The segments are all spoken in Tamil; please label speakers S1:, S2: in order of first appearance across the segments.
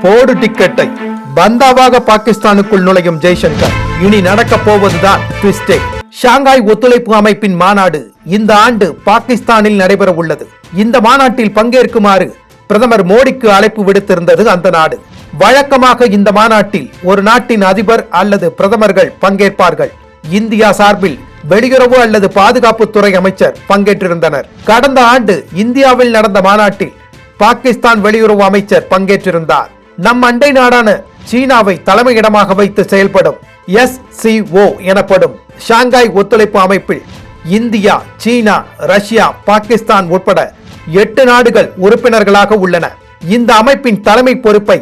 S1: போடு டிக்கெட்டை. பந்தாவாக பாகிஸ்தானுக்குள் நுழையும் ஜெய்சங்கர். இனி நடக்கப் போவதுதான் ட்விஸ்டே. ஷாங்காய் ஒத்துழைப்பு அமைப்பின் மாநாடு இந்த ஆண்டு பாகிஸ்தானில் நடைபெற உள்ளது இந்த மாநாட்டில் பங்கேற்குமாறு பிரதமர் மோடிக்கு அழைப்பு விடுத்திருந்தது அந்த நாடு. வழக்கமாக இந்த மாநாட்டில் ஒரு நாட்டின் அதிபர் அல்லது பிரதமர்கள் பங்கேற்பார்கள். இந்தியா சார்பில் வெளியுறவு அல்லது பாதுகாப்புத்துறை அமைச்சர் பங்கேற்றிருந்தனர். கடந்த ஆண்டு இந்தியாவில் நடந்த மாநாட்டில் பாகிஸ்தான் வெளியுறவு அமைச்சர் பங்கேற்றிருந்தார். நம் அண்டை நாடான சீனாவை தலைமையிடமாக வைத்து செயல்படும் எஸ் எனப்படும் ஷாங்காய் ஒத்துழைப்பு அமைப்பில் இந்தியா சீனா ரஷ்யா பாகிஸ்தான் உட்பட எட்டு நாடுகள் உறுப்பினர்களாக உள்ளன. இந்த அமைப்பின் தலைமை பொறுப்பை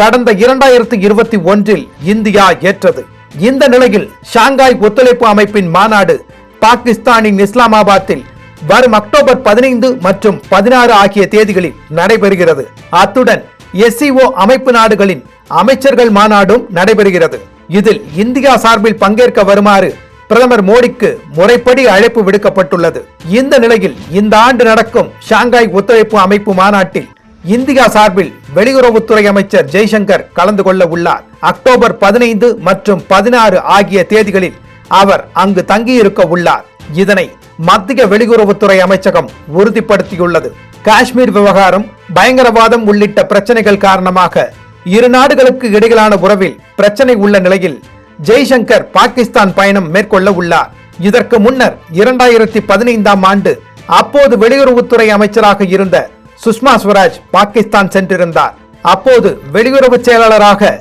S1: கடந்த இரண்டாயிரத்தி இருபத்தி ஒன்றில் இந்தியா ஏற்றது. இந்த நிலையில் ஷாங்காய் ஒத்துழைப்பு அமைப்பின் மாநாடு பாகிஸ்தானின் இஸ்லாமாபாத்தில் வரும் அக்டோபர் பதினைந்து மற்றும் பதினாறு ஆகிய தேதிகளில் நடைபெறுகிறது. அத்துடன் எஸ்சிஓ அமைப்பு நாடுகளின் அமைச்சர்கள் மாநாடும் நடைபெறுகிறது. இதில் இந்தியா சார்பில் பங்கேற்க வருமாறு பிரதமர் மோடிக்கு முறைப்படி அழைப்பு விடுக்கப்பட்டுள்ளது. இந்த நிலையில் இந்த ஆண்டு நடக்கும் ஷாங்காய் ஒத்துழைப்பு அமைப்பு மாநாட்டில் இந்தியா சார்பில் வெளியுறவுத்துறை அமைச்சர் ஜெய்சங்கர் கலந்து கொள்ள உள்ளார். அக்டோபர் பதினைந்து மற்றும் பதினாறு ஆகிய தேதிகளில் அவர் அங்கு தங்கியிருக்க உள்ளார். இதனை மத்திய வெளியுறவுத்துறை அமைச்சகம் உறுதிப்படுத்தியுள்ளது. காஷ்மீர் விவகாரம் பயங்கரவாதம் உள்ளிட்ட பிரச்சனைகள் காரணமாக இரு நாடுகளுக்கு இடையிலான உறவில் பிரச்சனை உள்ள நிலையில் ஜெய்சங்கர் பாகிஸ்தான் பயணம் மேற்கொள்ள உள்ளார். இதற்கு முன்னர் இரண்டாயிரத்தி பதினைந்தாம் ஆண்டு அப்போது வெளியுறவுத்துறை அமைச்சராக இருந்த சுஷ்மா ஸ்வராஜ் பாகிஸ்தான் சென்றிருந்தார். அப்போது வெளியுறவு செயலாளராக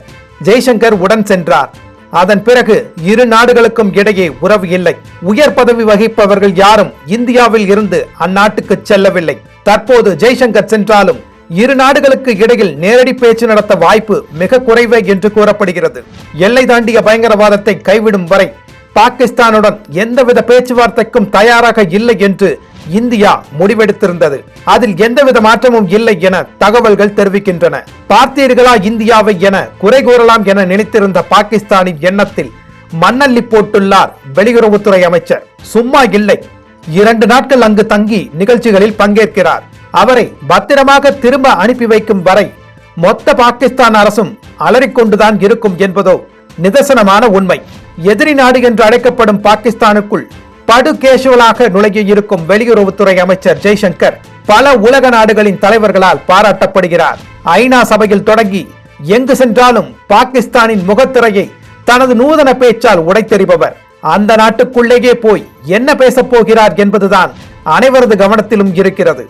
S1: ஜெய்சங்கர் உடன் சென்றார். அதன் பிறகு இரு நாடுகளுக்கும் இடையே உறவு இல்லை. உயர் பதவி வகிப்பவர்கள் யாரும் இந்தியாவில் இருந்து அந்நாட்டுக்கு செல்லவில்லை. தற்போது ஜெய்சங்கர் சென்றாலும் இரு நாடுகளுக்கு இடையில் நேரடி பேச்சு நடத்த வாய்ப்பு மிக குறைவே என்று கூறப்படுகிறது. எல்லை தாண்டிய பயங்கரவாதத்தை கைவிடும் வரை பாகிஸ்தானுடன் எந்தவித பேச்சுவார்த்தைக்கும் தயாராக இல்லை என்று இந்தியா முடிவெடுத்திருந்தது. அதில் எந்தவித மாற்றமும் இல்லை என தகவல்கள் தெரிவிக்கின்றன. பார்த்தீர்களா இந்தியாவை என குறை கூறலாம் என நினைத்திருந்த பாகிஸ்தானின் எண்ணத்தில் மண்ணள்ளி போட்டுள்ளார் வெளியுறவுத்துறை அமைச்சர். சும்மா இல்லை. இரண்டு நாட்கள் அங்கு தங்கி நிகழ்ச்சிகளில் பங்கேற்கிறார். அவரை பத்திரமாக திரும்ப அனுப்பி வைக்கும் வரை மொத்த பாகிஸ்தான் அரசும் அலறிக்கொண்டுதான் இருக்கும் என்பதோ நிதர்சனமான உண்மை. எதிரி நாடு என்று அழைக்கப்படும் பாகிஸ்தானுக்குள் படு கேஷுவலாக நுழைய இருக்கும் வெளியுறவுத்துறை அமைச்சர் ஜெய்சங்கர் பல உலக நாடுகளின் தலைவர்களால் பாராட்டப்படுகிறார். ஐநா சபையில் தொடங்கி எங்கு சென்றாலும் பாகிஸ்தானின் முகத்திரையை தனது நூதன பேச்சால் உடைத்தெறிபவர். அந்த நாட்டுக்குள்ளேயே போய் என்ன பேசப் போகிறார் என்பதுதான் அனைவரது கவனத்திலும் இருக்கிறது.